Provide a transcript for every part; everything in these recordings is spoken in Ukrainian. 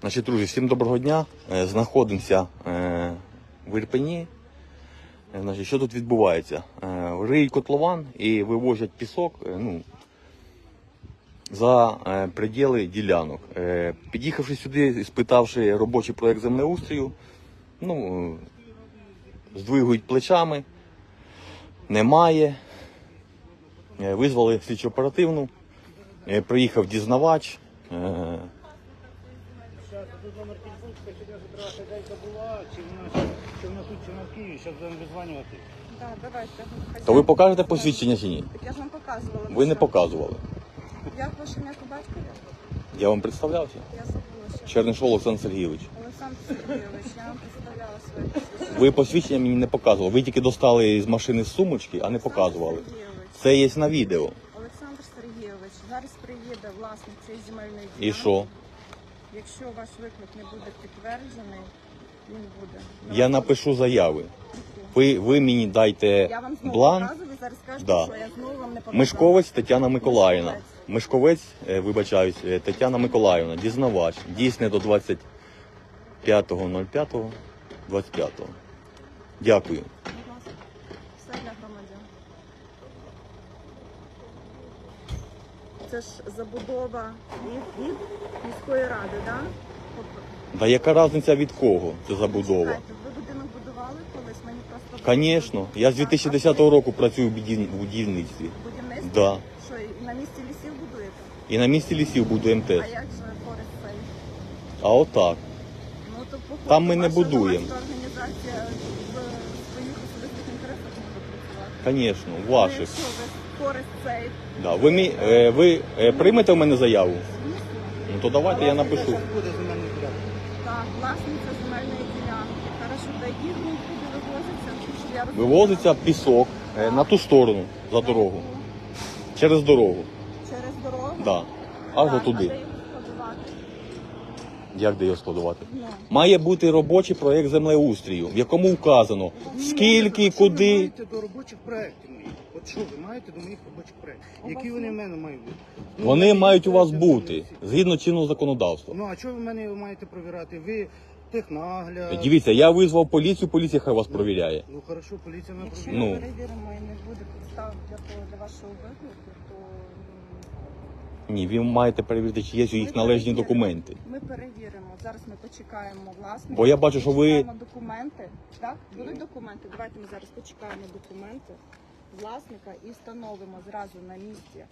Значить, друзі, всім доброго дня. Е, Знаходимося е, в Ірпені. Е, Значить, що тут відбувається? Риють котлован і вивозять пісок ну, за приділи ділянок. Під'їхавши сюди, спитавши робочий проект землеустрою, ну, здвигують плечами, немає. Визвали слідчо оперативну, приїхав дізнавач. Тут номер телефону, сьогодні завтра хазяйка була, чи вона, чи вона тут, чи вона в Києві, зараз будемо визванювати. Так, давайте. То ви покажете посвідчення чи ні? Так я ж вам показувала. Ви не показували. Як ваше ім'я по батькові? Я вам представлявся. Я забула. Чернишов Олександр Сергійович. Олександр Сергійович, я вам представляла своє посвідчення. Ви посвідчення мені не показували. Ви тільки достали з машини сумочки, а не показували. Це є на відео. Сергійович, зараз приїде власник цієї земельної І що? Якщо ваш виклик не буде підтверджений, він буде. Я напишу заяви. Ви, ви мені дайте Я вам знову бланк. показую, ви зараз Да. що я знову вам не показала. Мишковець Тетяна Миколаївна. Мишковець. Мишковець, е, вибачаюсь, е, Тетяна Миколаївна, дізнавач. Дійсне до 25.05.25. Дякую. Будь ласка. Все для громадян. Це ж забудова від, від міської ради? Да? Да яка різниця від кого це забудова? Чекайте, ви будинок будували колись? Мені просто... Звісно, я з 2010 року працюю в будів- в будівництві. Будівництво? Да. Що, і на місці лісів будуєте? І на місці лісів будуємо А як же Форест Сейф? А отак. Ну, то, походу, Там ми не ваша будуємо. громадська організація в своїх особистих інтересах може працювати. Звісно, Ну, ваших. якщо ви Форест цей. Да. Ви, мі- е, ви е, приймете в мене заяву? Ну то давайте я напишу. Буде земельний порядок. так, власниця земельної ділянки. Хорошо, та які групи вивозяться? Щоб я розуміла. Вивозиться пісок е, на ту сторону за дорогу. Через дорогу. Через дорогу? Да. Аж Так, туди. А? Як де його складувати? Ну. Має бути робочий проєкт землеустрію, в якому вказано скільки, Що ви куди. маєте до робочих проєктів моїх? От що ви маєте до моїх робочих проєктів? Які вони в мене мають бути? Ну, Вони ви мають у вас маєте бути всі. згідно чинного законодавства. Ну, а що ви мене маєте провірати? Ви технагляд. Дивіться, я визвав поліцію, поліція хай вас провіряє. Ну, хорошо, поліція мене Якщо провіряє. Ну. ми перевіримо і не буде підстав для того для вашого виклику, то Ні, ви маєте перевірити, чи є у їх належні документи. ми перевіримо. Зараз ми почекаємо власника. Бо я бачу, що ви- документи. Так, будуть документи. Давайте ми зараз почекаємо документи власника і встановимо зразу на місці,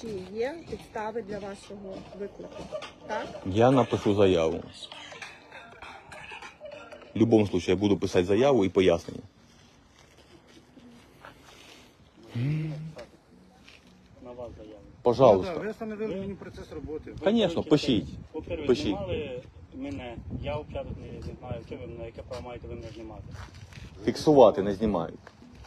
чи є підстави для вашого виклику. Так? Я напишу заяву. В будь-якому випадку я буду писати заяву і пояснення. на заяву. Ну, да, Пожалуйста. ви встановили мені процес роботи. Звісно, пишіть. По-перше, ви Пишіть. знімали мене, я у тут не, знімаю, знаю, ви мене, яке право маєте ви мене знімати. Фіксувати не знімають.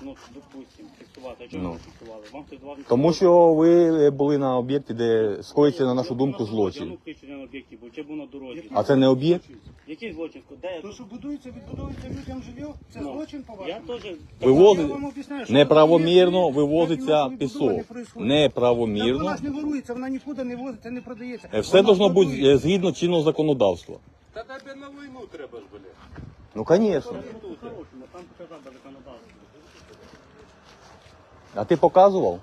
Ну, допустим, фіксувати, а чого Ну. ви фіксували? Вам хтось давав Тому що ви е, були на об'єкті, де скоїться, на нашу думку, злочин. на об'єкті був, чи був на дорозі. А це не об'єкт? Який злочин? Де То, що будується, відбудовується людям жилье, це Ну, злочин по Я вашому? теж... Вивозить Я вам об'ясняю, що неправомірно є- вивозиться пісок. происходить. Так Неправомірно. вона ж не ворується, вона нікуди не возиться, не продається. Е, Все Вона должно бути згідно чинного законодавства. Та тебе на війну треба ж, блядь. Ну, звісно. Там показав законодавство. А ти показував?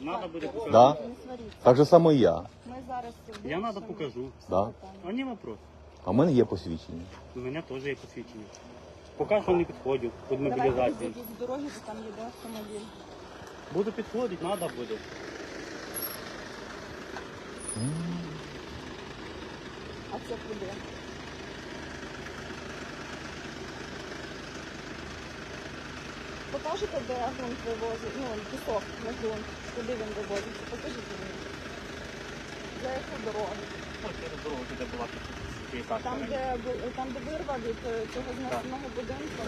Надо буде показати. Да? Не сваріться. Так же само і я. Ми зараз Я надо покажу. Да? А не вопрос. А в мене є посвідчення. У мене теж є посвідчення. Поки що не підходив під Давайте мобілізацію. вийдіть з дороги, бо там їде автомобіль. Буду підходити, треба буде. А це куди? Покажете, де ґрунт вивозить, ну, пісок на ґрунт, куди він вивозиться? Покажіть мені. За яку дорогу? Ось через туди була Там, де, там, де вирва від е, цього знесеного будинку.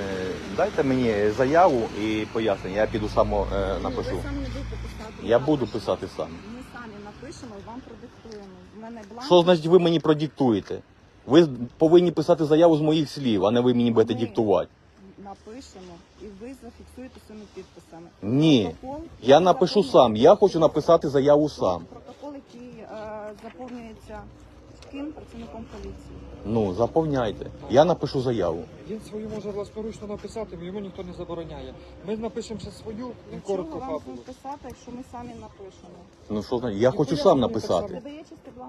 Е, Дайте мені заяву і пояснення. Я піду само е, напишу. ви не будете писати. Я буду писати сам. Ми самі напишемо і вам продиктуємо. В мене бланк. Що значить ви мені продиктуєте? Ви повинні писати заяву з моїх слів, а не ви мені будете Ні. диктувати. Напишемо і ви зафіксуєте своїми підписами. Ні. Протокол- Я напишу сам. Я хочу написати заяву сам. Протокол, який е, заповнюється ким працівником поліції. Ну, заповняйте. Я напишу заяву. Він свою може власноручно написати, йому ніхто не забороняє. Ми напишемо ще свою, Для коротко чого вам фабулу. писати, якщо ми самі напишемо? Ну що значить? Я хочу сам написати. Чистий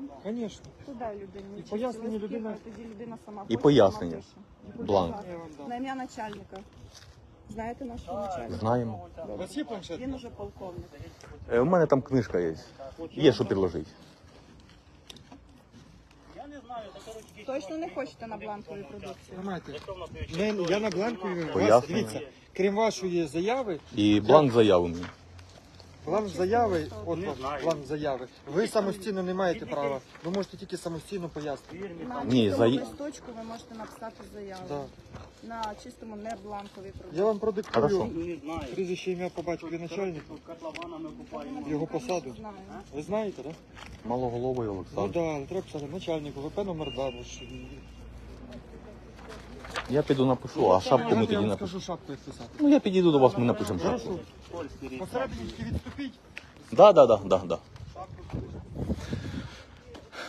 бланк? Звісно. Туди людині. І пояснення листки, людина- Тоді людина сама І хоче, пояснення. сама пише. Бланк. Я вам дам. На ім'я начальника. Знаєте нашого начальника? Знаємо. У вас є планшет? Він уже полковник. Е, У мене там книжка є. Є що підложити. Точно не хочете на бланковій продукції? Тримайте. Я на бланку, Пояснення. дивіться, крім вашої заяви, І бланк заяви мені. План заяви, от Не знаю. план заяви. Ви самостійно не маєте права. Ви можете тільки самостійно пояснити. На. Ні, чистому за- листочку ви можете написати заяву. Да. На чистому не бланковій продукції. Я вам продиктую. Не знаю. прізвище ім'я по батькові начальника, Тут котлованами купаємо. його посаду. Знаю. Ви знаєте, так? Да? Малоголовий Ну Олександр. так, да, треба писати начальнику, ВП номер 2. Бо ж... Я піду напишу, а шапку ми тоді скажу шапку, як писати. Ну я підійду до вас, ми напишемо шапку. Посередині відступіть. Да, да, да, да, да.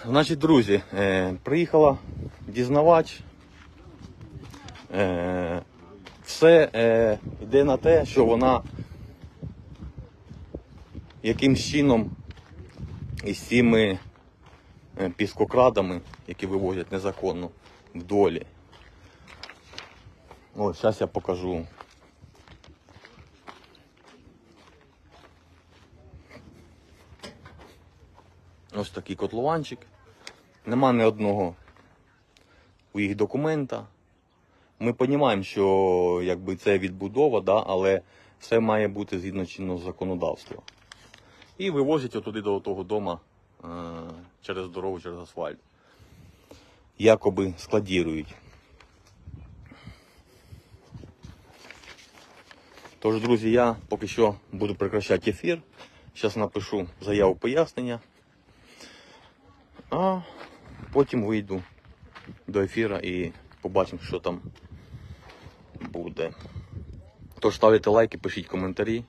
Значить, друзі, е, приїхала дізнавач. Е, все е, йде на те, що вона якимсь чином із цими е, піскокрадами, які вивозять незаконно в долі. Ось, зараз я покажу. Ось такий котлованчик. Нема ні одного у їх документа. Ми розуміємо, що якби це відбудова, да, але все має бути згідно чинного законодавства. І вивозять отуди до того дому е, через дорогу, через асфальт. Якоби складірують. Тож, друзі, я поки що буду прекращати ефір. Зараз напишу заяву пояснення. А потім вийду до ефіру і побачимо, що там буде. Тож ставте лайки, пишіть коментарі.